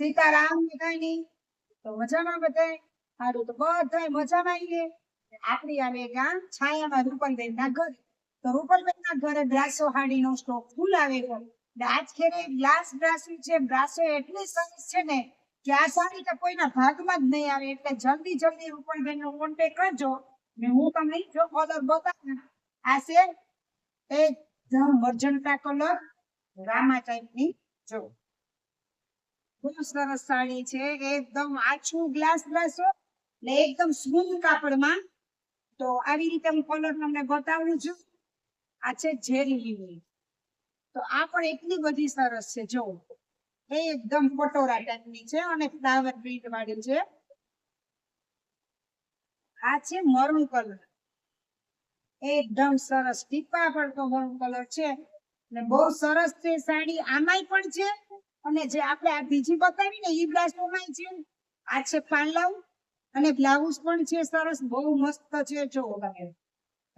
સીતારામ ના છે ને કે આ સાડી તો કોઈના ભાગમાં જ નહીં આવે. એટલે જલ્દી જલ્દી રૂપલબેન નો કોન્ટેક કરજો. ને હું તમને જો કલર બતાવું. આ છે એકદમ મર્જન્ટા કલર. રામા ટાઈપની જો. બહુ સરસ સાડી છે, એકદમ આછું ગ્લાસ બ્રાસો ને એકદમ સ્મૂથ કાપડમાં. તો આવી રીતે હું કલર તમને બતાવું છું. આ છે ઝેરી લીલી. તો આ પણ એટલી બધી સરસ છે, જો. એકદમ પટોરા ટાઈપની છે અને ફ્લાવર પ્રિન્ટ વાળી છે. આ છે મરૂન કલર એકદમ સરસ, ટીપા પડતો મરૂન કલર છે. ને બહુ સરસ છે સાડી. આમાંય પણ છે. અને જે આપણે આ બીજી બતાવી ને ઈ બ્લાસ્ટોમાં છે, આ છે પાલવ અને બ્લાઉઝ પણ છે સરસ, બહુ મસ્ત છે, જો તમે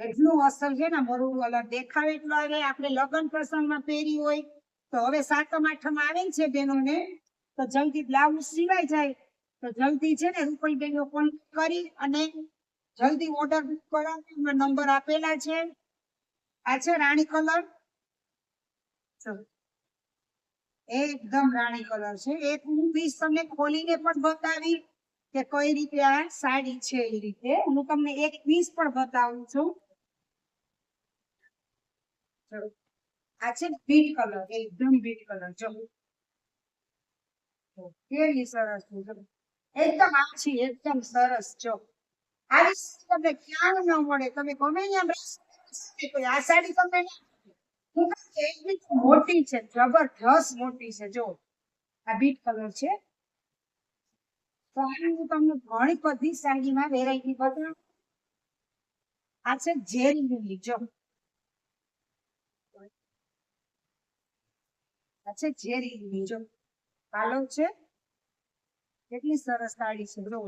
એટલું અસર છે ને મરૂન કલર દેખાવ એટલો આવે. આપણે લગ્ન પ્રસંગમાં પહેરી હોય, તો હવે સાતમ આઠમ આવે છે બેનોને તો જલ્દી બ્લાઉઝ સિવાય જાય. તો જલ્દી છે ને રૂપલ બેનો ફોન કરી અને જલ્દી ઓર્ડર બુક કરાવી નંબર આપેલા છે. આ છે રાણી કલર એકદમ રાણી કલર છે. એક હું પીસ તમને ખોલીને પણ બતાવી કે કઈ રીતે આ સાડી છે એ રીતે. હું તમને એક પીસ પણ બતાવું છું. આ છે બીટ કલર, એકદમ બીટ કલર. જો. કેવી સરસ છે. એકદમ આછી એકદમ સરસ. જો આવી તમને ક્યાં ન મળે. તમે ગમે ત્યાં આ સાડી તમને મોટી છે જબરજસ્ત મોટી છે જો આ બીટ કલર છે. તો આની હું તમને ઘણી બધી સાડીમાં વેરાયટી બતાવું. આ છે ઝેરી લીલી, જો. છે ઝેરી લીલી, જો. પાલો છે. કેટલી સરસ સાડી છે જો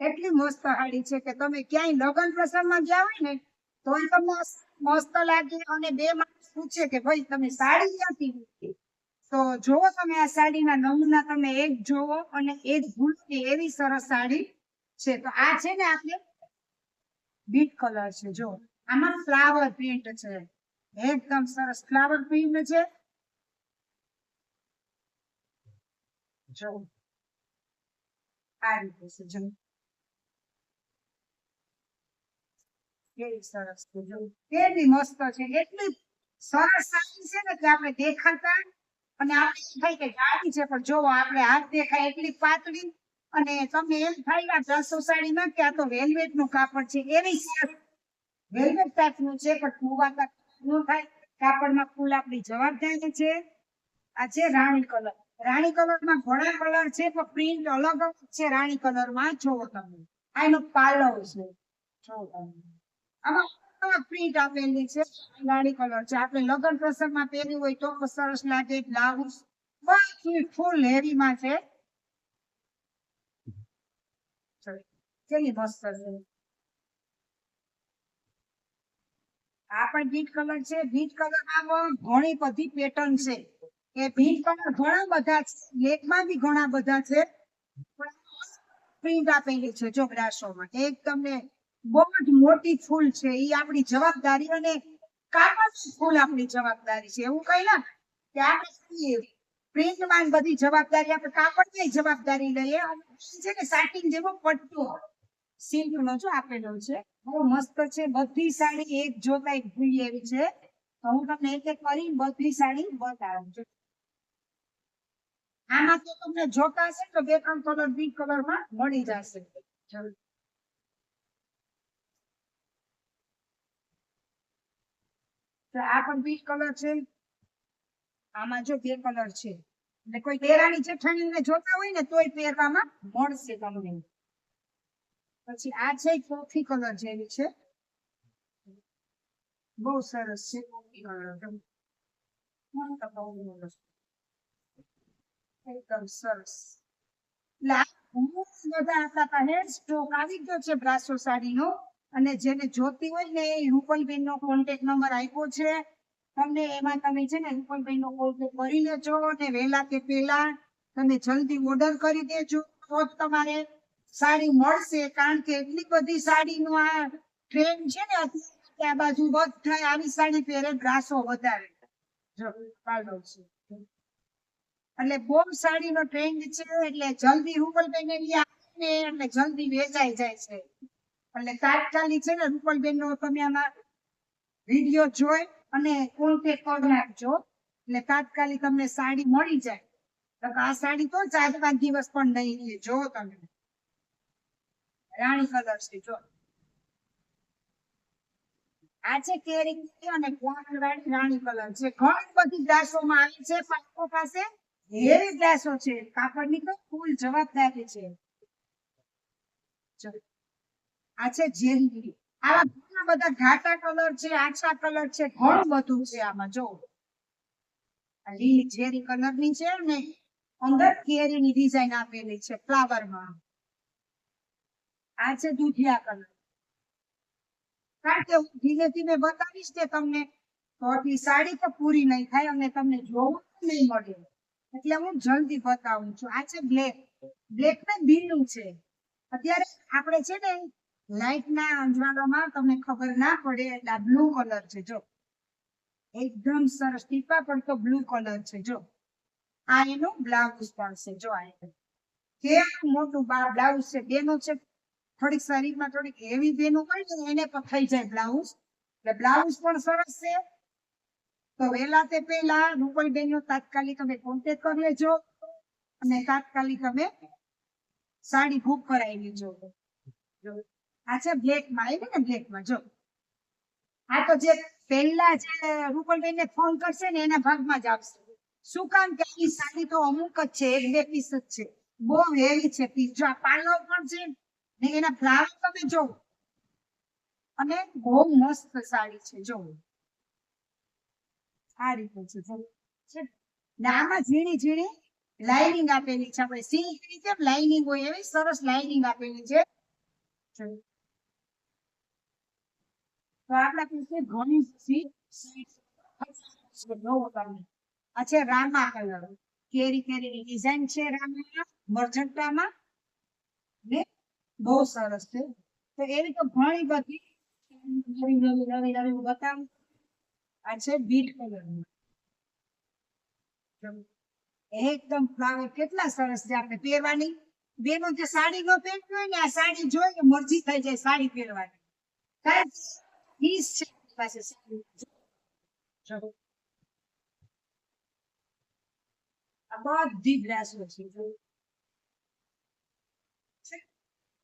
એટલી મસ્ત સાડી છે કે તમે ક્યાંય લગ્ન પ્રસંગમાં ગયા હોય ને, તોય તમને મસ્ત લાગે અને બે માણસ પૂછે કે, ભાઈ, તમે સાડી ક્યાંથી તો જોવો તમે આ સાડીના નમૂના, તમે એક જોવો અને એ જ ભૂલતી એવી સરસ સાડી છે. તો આ છે ને આપણે બીટ કલર છે, જો. આમાં ફ્લાવર પ્રિન્ટ છે. એકદમ સરસ ફ્લાવર પ્રિન્ટ છે. જો. આ રીતે છે, જો. કેવી સરસ છે. મસ્ત છે. એટલી સરસ સાડી છે ને કે આપણે દેખાતા અને આપણે એમ થાય કે જાડી છે, પણ જોવો આપણે હાથ દેખાય એટલી પાતળી અને તમને એમ થાય આ દસો સાડીમાં કે આ તો વેલ્વેટનું કાપડ છે. એવી સરસ વેલ્વેટ ટાઈપનું છે, પણ ફુવાતા ન થાય. કાપડમાં ફૂલ આપણી જવાબદારી છે. આ છે રાણી કલર. રાણી કલરમાં ઘણા કલર છે, પણ પ્રિન્ટ અલગ અલગ છે રાણી કલરમાં જોવો તમે. આ એનો પાલવ છે. જોવો તમે. પ્રિન્ટ આપેલી છે રાણી કલર છે. આપણે લગ્ન પ્રસંગમાં પહેરી હોય તો સરસ લાગે બ્લાઉઝ બધું ફૂલ હેવી છે. આ પણ બીટ કલર છે. બીટ કલરમાં ઘણી બધી પેટર્ન છે. એ બીટ કલર ઘણા બધા છે. બ્લેકમાં બી ઘણા બધા છે. પ્રિન્ટ આપેલી છે જો બ્રાસોમાં એક તમને બહુ જ મોટી ફૂલ છે. એ આપણી જવાબદારી અને કાગળની ફૂલ આપણી જવાબદારી છે. એવું કહી કે આપણે પ્રિન્ટમાં બધી જવાબદારી, આપણે કાપડની જવાબદારી લઈએ છે ને સાટિંગ જેવો પટ્ટો સિલ્ક નો જો આપેલો છે. બહુ મસ્ત છે. બધી સાડી એક જોતા એક ભૂલી એવી છે. તો હું તમને એક એક કરી બધી સાડી બતાવું છું. આમાં તો તમને જોતા હશે તો બે ત્રણ કલર બી કલરમાં મળી જશે. તો આ પણ બીટ કલર છે. આમાં જો બે કલર છે. એટલે કોઈ દેરાણી જેઠાણીને જોતા હોય ને તોય પહેરવામાં મળશે તમને. પછી આ છે કોફી કલર જેવી છે. બહુ સરસ છે કોફી કલર એકદમ સરસ. એટલે આ બધા આપણા પાસે સ્ટોક આવી ગયો છે બ્રાસો સાડીનો. અને જેને જોતી હોય ને રૂપલબેન નો કોન્ટેક્ટ નંબર આપ્યો છે. તમને એમાં તમે છે ને રૂપલબેન નો કોન્ટેક્ટ કરી લેજો ને વહેલા કે પેલા તમે જલ્દી ઓર્ડર કરી દેજો. તો જ તમારે સાડી મળશે કારણ કે એટલી બધી સાડીનો આ ટ્રેન્ડ છે ને આ બાજુ બધા આવી સાડી પહેરે ગ્રાસો વધારે. એટલે બહુ સાડીનો ટ્રેન્ડ છે એટલે જલ્દી રૂપલબેન એટલે જલ્દી વેચાઈ જાય છે. એટલે તાત્કાલિક છે ને રૂપલબેન નો તમે આમાં વીડિયો જોઈ અને કોન્ટેક્ટ કરી નાખજો એટલે તાત્કાલિક તમને સાડી મળી જાય. આ સાડી તો ચાર પાંચ દિવસ પણ નહીં લે જો તમે. રાણી કલર છે જો આ કેરી અને વાળી રાણી કલર છે. ઘણી બધી ગ્લાસોમાં આવી છે પાકો પાસે. હેરી ગ્લાસો છે. કાપડની તો ફૂલ જવાબદારી છે. જો. આ છે આવા ઘણા બધા ઘાટા કલર છે, આછા કલર છે, ઘણું બધું છે આમાં, જો. લીલી ઝેરી કલરની છે ને, અંદર કેરીની ડિઝાઇન આપેલી છે ફ્લાવરમાં આ છે દૂધિયા કલર. કારણ કે હું ધીમે ધીમે બતાવીશ કે તમને, તો સાડી તો પૂરી નહીં થાય, અને તમને જોવું નહીં મળે. એટલે હું જલ્દી બતાવું છું. આ છે બ્લેક. બ્લેક ને ભીનું છે. અત્યારે આપણે છે ને લાઈટ ના અંજવાળામાં તમને ખબર ના પડે એટલે આ બ્લુ કલર છે, જો. એકદમ સરસ ટીપા, પણ તો બ્લુ કલર છે, જો. આ એનું બ્લાઉઝ પણ છે, જો આ કેવું મોટું બ્લાઉઝ છે, બેનો છે. થોડીક શરીરમાં થોડીક હેવી બેનું હોય ને, એને પણ થઈ જાય બ્લાઉઝ એટલે બ્લાઉઝ પણ સરસ છે. તો વહેલા તે પહેલા રૂપલબેન નો તાત્કાલિક અમે કોન્ટેક્ટ કરી લેજો. અને તાત્કાલિક અમે સાડી બુક કરાવી લેજો. આ છે બ્લેકમાં આવી ને બ્લેકમાં, જો. આ તો જે પહેલા જે રૂપલબેન ને ફોન કરશે ને એના ભાગમાં જ આવશે. શું કામ કે આ સાડી તો અમુક જ છે, એક બે પીસ જ છે. બહુ હેવી છે પીસ જો આ પાલવ પણ છે ને એના ફ્લાવર તમે જો. અને બહુ મસ્ત સાડી છે, જો. આ રીતે છે ને? આમાં ઝીણી ઝીણી લાઇનિંગ આપેલી છે. આપણે સિલ્કની છે લાઇનિંગ હોય એવી સરસ લાઇનિંગ આપેલી છે. તો આપણા પાસે ઘણી સી આ રામા કલર. કેરી કેરીની ડિઝાઇન છે રામા મરજન્ટામાં ને બહુ સરસ છે. તો એવી તો ઘણી બધી નવી નવી નવી નવી હું બતાવું. આ છે બીટ કલર એકદમ ફ્લાવર કેટલા સરસ છે આપણે પહેરવાની. બેનો જે સાડી નો પહેરવી હોય ને, આ સાડી જોઈ ને મરજી થઈ જાય સાડી પહેરવાની. કાંઈ પીસ છે આપણી પાસે સાડી જો. આ બધી ગ્લાસો છે?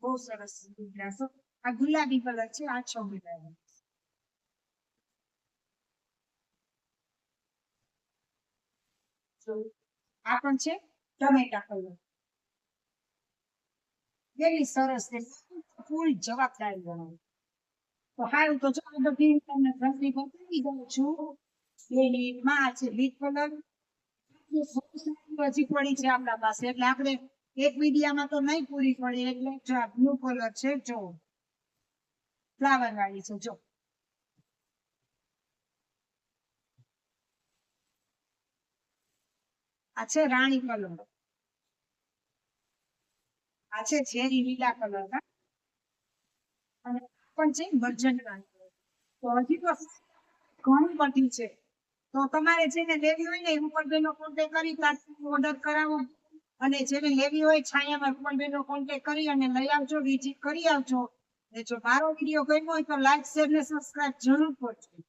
બહુ સરસ ગ્લાસો આ ગુલાબી કલર છે આ છ ગુલાબી આ પણ છે ટમેટા કલર કેવી સરસ ફૂલ જવાબદારી ગણાય તો હારું તો ચાલો બધી તમને જલ્દી બતાવી દઉં છું. એની માં છે બીટ કલર. પડી છે આપણા પાસે. એટલે આપણે એક મીડિયામાં તો નહીં પૂરી પડે, એટલે બ્લુ કલર છે. જો, ફ્લાવર વાળી છે, જો. આ છે રાણી કલર. આ છે ઝેરી લીલા કલર અને પણ છે મર્જન્ટ તો હજી તો ઘણી બધી છે. તો તમારે જેને લેવી હોય ને રૂપલબેન નો કોન્ટેક કરી ઓર્ડર કરાવો. અને જેને લેવી હોય છાયામાં રૂપલબેન નો કોન્ટેક કરી અને લઈ આવજો વિઝિટ કરી આવજો. ને જો મારો વીડિયો ગમ્યો હોય તો લાઈક શેર ને સબસ્ક્રાઇબ જરૂર કરજો.